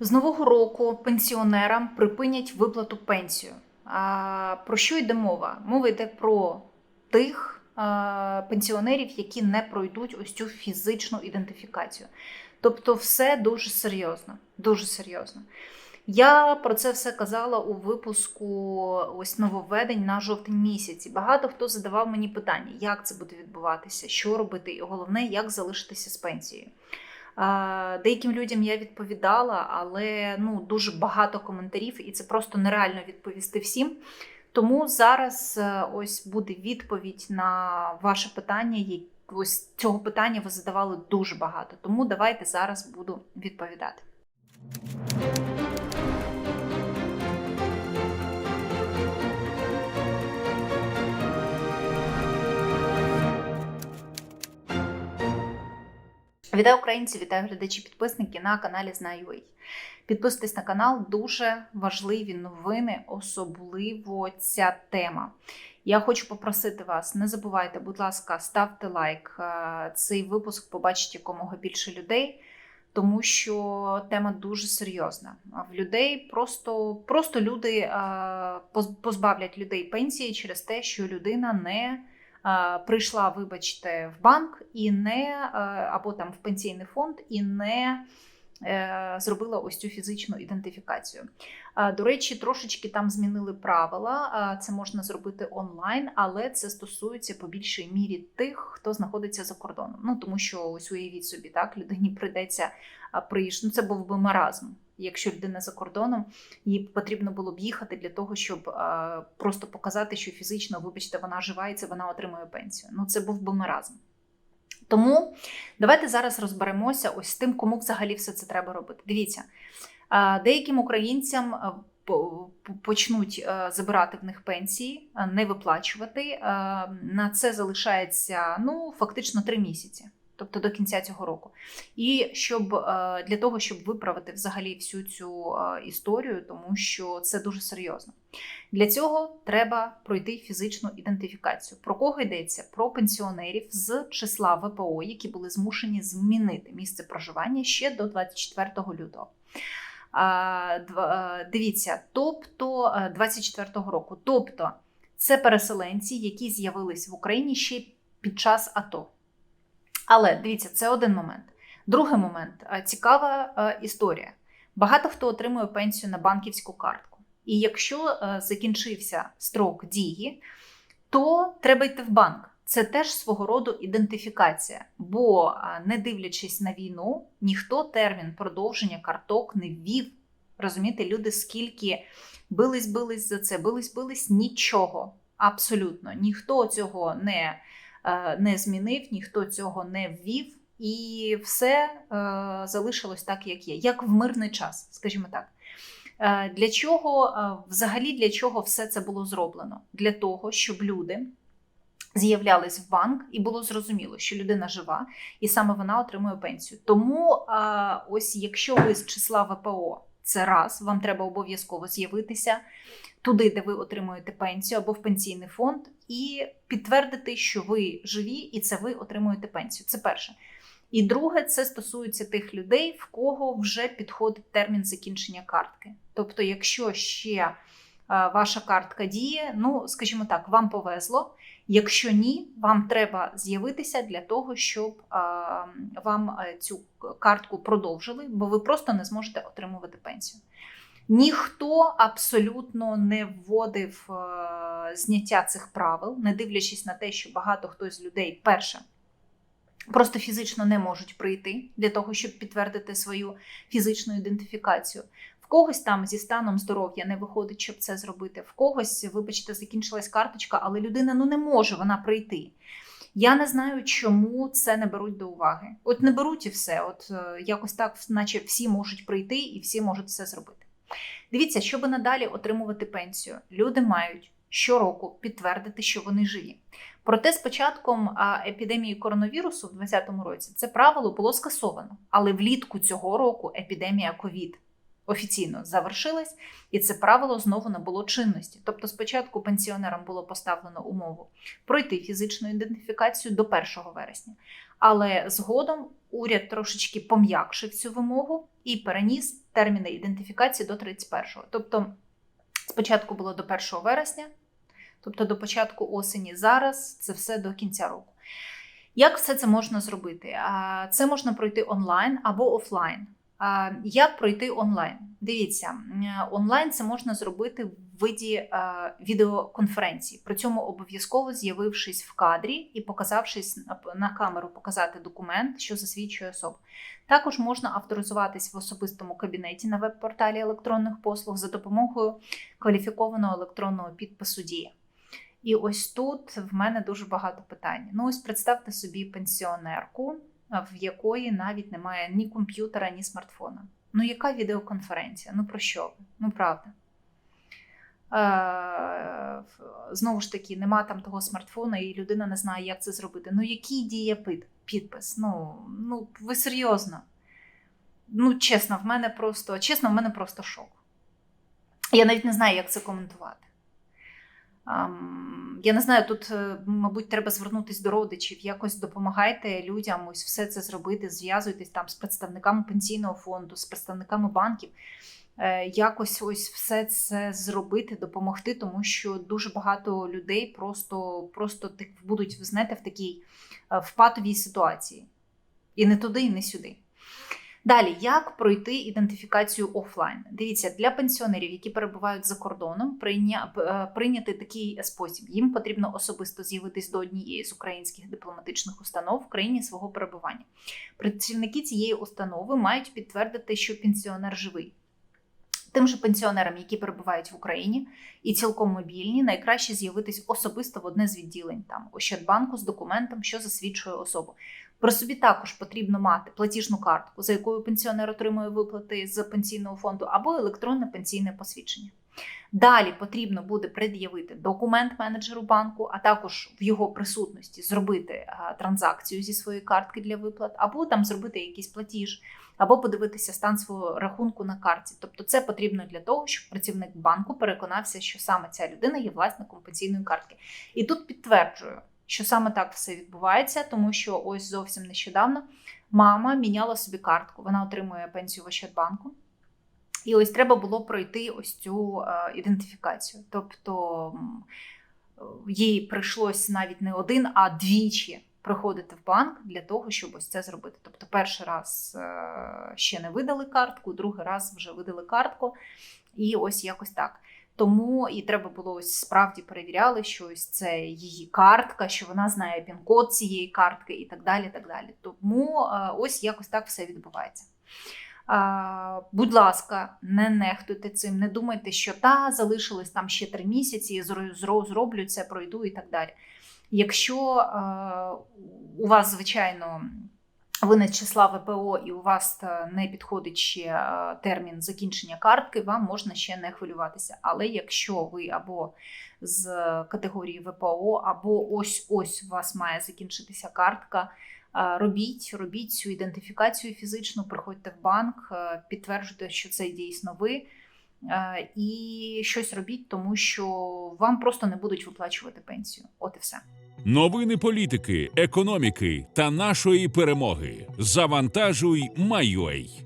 З нового року пенсіонерам припинять виплату пенсію. А, Про що йде мова? Мова йде про тих пенсіонерів, які не пройдуть ось цю фізичну ідентифікацію. Тобто, все дуже серйозно. Дуже серйозно. Я про це все казала у випуску ось нововведень на жовтень місяці. Багато хто задавав мені питання, як це буде відбуватися, що робити, і головне, як залишитися з пенсією. Деяким людям я відповідала, але ну дуже багато коментарів, і це просто нереально відповісти всім. Тому зараз е, ось буде відповідь на ваше питання. Ось цього питання ви задавали дуже багато. Тому давайте зараз буду відповідати. Вітаю українці, вітаю глядачі, підписники на каналі Знаю.ua. Підписуйтесь на канал, дуже важливі новини, особливо ця тема. Я хочу попросити вас, не забувайте, будь ласка, ставте лайк. Е, Цей випуск побачить якомога більше людей, тому що тема дуже серйозна. В людей просто, просто люди е, позбавлять людей пенсії через те, що людина не прийшла, вибачте, в банк і не е, або там в пенсійний фонд і не е, зробила ось цю фізичну ідентифікацію. До речі, трошечки там змінили правила. Це можна зробити онлайн, але це стосується по більшій мірі тих, хто знаходиться за кордоном. Ну тому що ось уявіть собі, так людині прийдеться приїжджати. Ну це був би маразм. Якщо людина за кордоном, їй потрібно було б їхати для того, щоб а, просто показати, що фізично, вибачте, вона жива і це вона отримує пенсію. Ну це був би маразм. Тому давайте зараз розберемося ось з тим, кому взагалі все це треба робити. Дивіться, а, деяким українцям по- почнуть забирати в них пенсії, не виплачувати. На це залишається ну фактично три місяці. Тобто до кінця цього року, і щоб е, для того, щоб виправити взагалі всю цю е, історію, тому що це дуже серйозно. Для цього треба пройти фізичну ідентифікацію. Про кого йдеться? Про пенсіонерів з числа ВПО, які були змушені змінити місце проживання ще до 24 лютого. Е, Дивіться, тобто е, 24 року. Тобто це переселенці, які з'явились в Україні ще під час АТО. Але дивіться, це один момент. Другий момент е, цікава е, історія. Багато хто отримує пенсію на банківську картку. І якщо е, закінчився строк дії, то треба йти в банк. Це теж свого роду ідентифікація, бо не дивлячись на війну, ніхто термін продовження карток не ввів. Розумієте, люди скільки бились, бились за це, бились, бились нічого. Абсолютно ніхто цього не, не змінив, ніхто цього не ввів, і все е, залишилось так, як є, як в мирний час, скажімо так. Е, Для чого е, взагалі для чого все це було зроблено? Для того, щоб люди з'являлись в банк, і було зрозуміло, що людина жива, і саме вона отримує пенсію. Тому е, ось якщо ви з числа ВПО, це раз, вам треба обов'язково з'явитися туди, де ви отримуєте пенсію або в пенсійний фонд, і підтвердити, що ви живі, і це ви отримуєте пенсію. Це перше. І друге, це стосується тих людей, в кого вже підходить термін закінчення картки. Тобто, якщо ще е, ваша картка діє, ну скажімо так, вам повезло. Якщо ні, вам треба з'явитися для того, щоб вам е, цю картку продовжили, бо ви просто не зможете отримувати пенсію. Ніхто абсолютно не вводив е, зняття цих правил, не дивлячись на те, що багато хто з людей перше просто фізично не можуть прийти для того, щоб підтвердити свою фізичну ідентифікацію. В когось там зі станом здоров'я не виходить, щоб це зробити. В когось, вибачте, закінчилась карточка, але людина ну не може вона прийти. Я не знаю, чому це не беруть до уваги. От не беруть і все. От е, якось так, наче всі можуть прийти і всі можуть все зробити. Дивіться, щоб надалі отримувати пенсію, люди мають щороку підтвердити, що вони живі. Проте з початком епідемії коронавірусу в 2020 році це правило було скасовано. Але влітку цього року епідемія ковід офіційно завершилась, і це правило знову набуло чинності. Тобто, спочатку пенсіонерам було поставлено умову пройти фізичну ідентифікацію до 1 вересня. Але згодом уряд трошечки пом'якшив цю вимогу і переніс терміни ідентифікації до 31-го. Тобто спочатку було до 1 вересня, тобто до початку осені. Зараз це все до кінця року. Як все це можна зробити? Це можна пройти онлайн або офлайн. Як пройти онлайн? Дивіться, онлайн це можна зробити в виді відеоконференції. При цьому обов'язково з'явившись в кадрі і показавшись на- камеру, показати документ, що засвідчує особу. Також можна авторизуватись в особистому кабінеті на веб-порталі електронних послуг за допомогою кваліфікованого електронного підпису Дія. І ось тут в мене дуже багато питань. Ну, ось представте собі пенсіонерку, в якої навіть немає ні комп'ютера, ні смартфона. Ну, яка відеоконференція? Ну про що ви? Ну, правда. Е, знову ж таки, нема там того смартфона, і людина не знає, як це зробити. Ну, який діє підпис? Ну, ну ви серйозно? Ну, чесно, в мене просто чесно, в мене просто шок. Я навіть не знаю, як це коментувати. Я не знаю, тут, е, мабуть, треба звернутися до родичів, якось допомагайте людям ось все це зробити, зв'язуйтесь там з представниками пенсійного фонду, з представниками банків. Е, Якось ось все це зробити, допомогти, тому що дуже багато людей просто, просто будуть, знаєте, в такій е, в патовій ситуації. І не туди, і не сюди. Далі, як пройти ідентифікацію офлайн? Дивіться, для пенсіонерів, які перебувають за кордоном, е, прийняти такий спосіб. Їм потрібно особисто з'явитись до однієї з українських дипломатичних установ в країні свого перебування. Працівники цієї установи мають підтвердити, що пенсіонер живий. Тим же пенсіонерам, які перебувають в Україні і цілком мобільні, найкраще з'явитись особисто в одне з відділень там Ощадбанку з документом, що засвідчує особу. При собі також потрібно мати платіжну картку, за якою пенсіонер отримує виплати з пенсійного фонду, або електронне пенсійне посвідчення. Далі потрібно буде пред'явити документ менеджеру банку, а також в його присутності зробити транзакцію зі своєї картки для виплат, або там зробити якийсь платіж, або подивитися стан свого рахунку на карті. Тобто, це потрібно для того, щоб працівник банку переконався, що саме ця людина є власником пенсійної картки. І тут підтверджую, що саме так все відбувається, тому що ось зовсім нещодавно мама міняла собі картку. Вона отримує пенсію в Ощадбанку. І ось треба було пройти ось цю е, ідентифікацію. Тобто їй прийшлось навіть не один, а двічі приходити в банк для того, щоб ось це зробити. Тобто, перший раз е, ще не видали картку, другий раз вже видали картку, і ось якось так. Тому і треба було ось справді перевіряли, що ось це її картка, що вона знає пін-код цієї картки і так далі. так далі. Тому е, ось якось так все відбувається. А, будь ласка, не нехтуйте цим, не думайте, що та залишилось там ще три місяці, зро- зро- зроблю це, пройду і так далі. Якщо е, у вас, звичайно, ви з числа ВПО і у вас е, не підходить ще е, термін закінчення картки, вам можна ще не хвилюватися. Але якщо ви або з категорії ВПО, або ось ось у вас має закінчитися картка. Е, Робіть, робіть цю ідентифікацію фізичну, приходьте в банк, е, підтверджуйте, що це дійсно ви, е, і щось робіть, тому що вам просто не будуть виплачувати пенсію. От і все. Новини політики, економіки та нашої перемоги. Завантажуй, Майой.